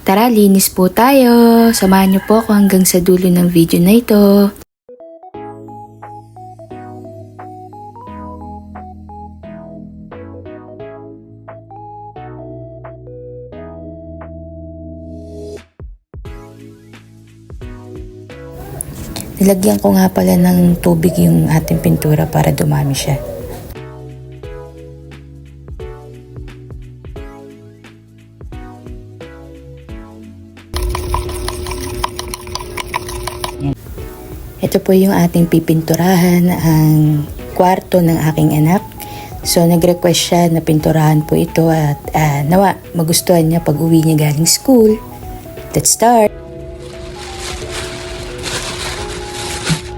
Tara, linis po tayo. Samahan niyo po ako hanggang sa dulo ng video na ito. Nilagyan ko nga pala ng tubig yung ating pintura para dumami siya. Ito po yung ating pipinturahan, ang kwarto ng aking anak. So, nag-request siya na pinturahan po ito at ah, nawa, magustuhan niya pag uwi niya galing school. Let's start!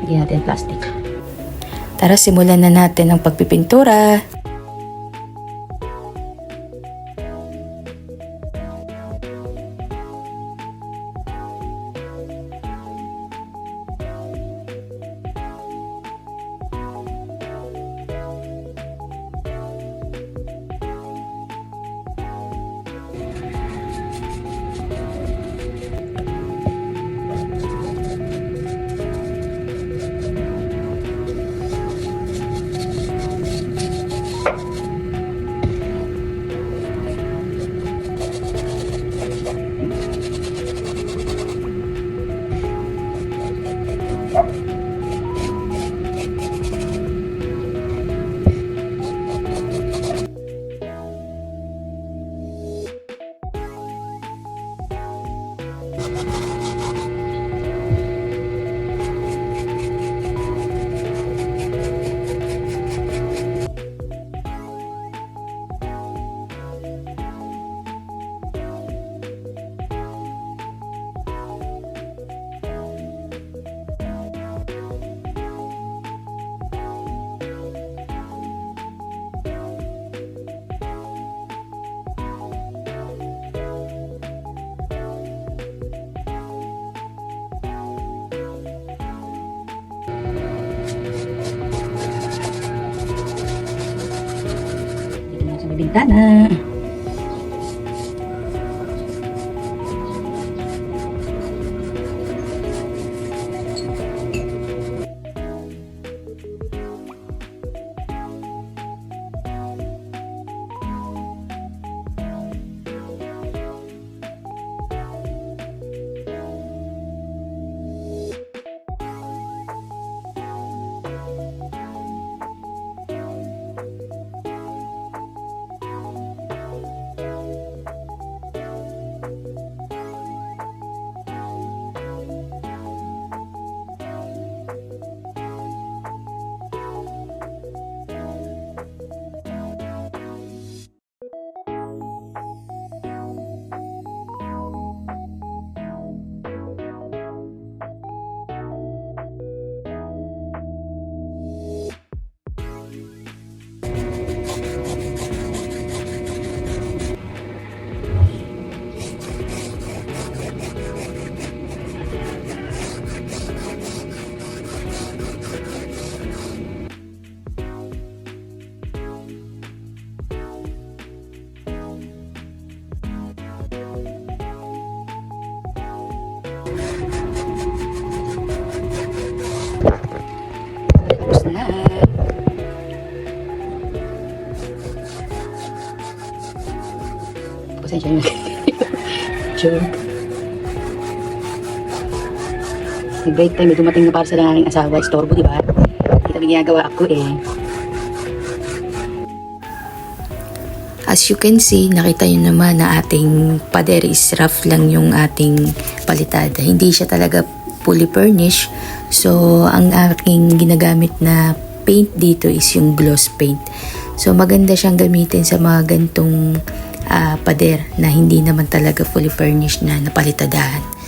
Lagyan natin plastic. Tara, simulan na natin ang pagpipintura. Bintana. Pasensya nyo. Joke. May break time, dumating na para sa aking asawa. Istorbo, di ba? Kita ginagawa ako eh. As you can see, nakita nyo naman na ating pader is rough lang yung ating palitada. Hindi siya talaga fully furnished. So, ang aking ginagamit na paint dito is yung gloss paint. So, maganda siyang gamitin sa mga gantong ah, pader na hindi naman talaga fully furnished na napalitadahan.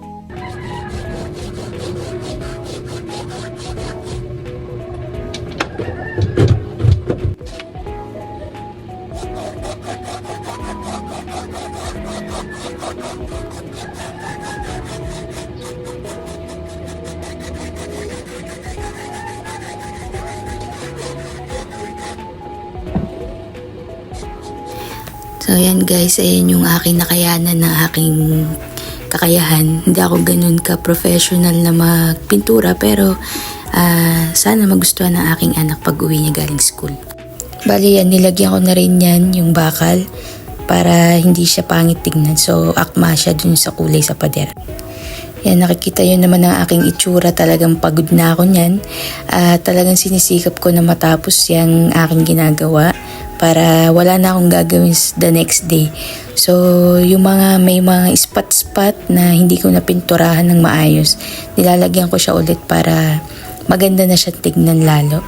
So, ayan guys, ayan yung aking nakayanan na aking kakayahan. Hindi ako ganun ka-professional na magpintura pero ah, sana magustuhan ng aking anak pag uwi niya galing school. Bali yan, nilagyan ko na rin yan yung bakal para hindi siya pangit tignan. So, akma siya dun sa kulay sa pader. Yan, nakikita yun naman ang aking itsura. Talagang pagod na ako niyan. At talagang sinisikap ko na matapos yung aking ginagawa para wala na akong gagawin the next day. So, yung mga may mga spot-spot na hindi ko napinturahan ng maayos, nilalagyan ko siya ulit para maganda na siya tignan lalo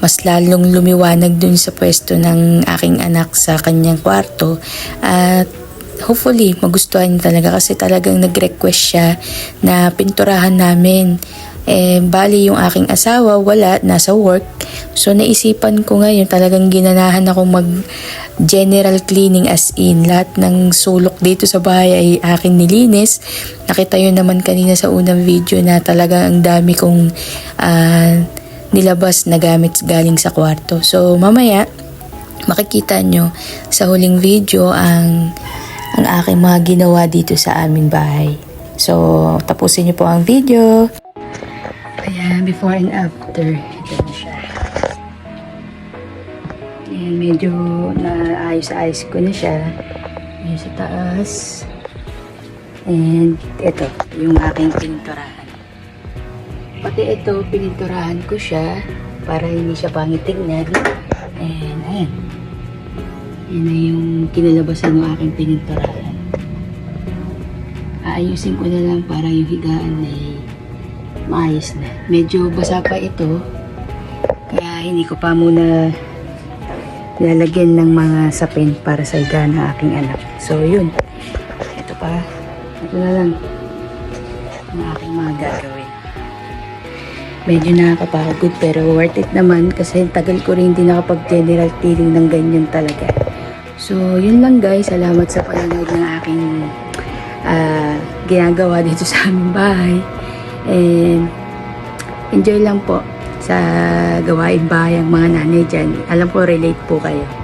mas lalong lumiwanag dun sa pwesto ng aking anak sa kanyang kwarto at hopefully magustuhan niya talaga kasi talagang nag-request siya na pinturahan namin. Eh, bali yung aking asawa, wala, nasa work. So, naisipan ko ngayon, talagang ginanahan ako mag general cleaning as in. Lahat ng sulok dito sa bahay ay akin nilinis. Nakita yun naman kanina sa unang video na talagang ang dami kong ah, nilabas na gamit galing sa kwarto. So, mamaya, makikita nyo sa huling video ang ang aking mga ginawa dito sa aming bahay. So, tapusin nyo po ang video. Ayan, before and after. Ito na siya. Ayan, medyo naayos-ayos ko na siya. Ayan sa taas. And ito, yung aking pinturahan. Pati ito, pininturahan ko siya para hindi siya pangit tignan. And ayan. Yan na yung kinalabasan ng aking pininturahan. Aayusin ko na lang para yung higaan ay maayos na. Medyo basa pa ito. Kaya hindi ko pa muna lalagyan ng mga sapin para sa higaan ng aking anak. So yun. Ito pa. Ito na lang ang aking mga gagawin. Medyo nakakapagod pero worth it naman kasi tagal ko rin hindi nakapag-general cleaning ng ganyan talaga. So, yun lang guys. Salamat sa panonood ng aking ah, ginagawa dito sa aming bahay. And enjoy lang po sa gawain bahay ang mga nanay dyan. Alam ko relate po kayo.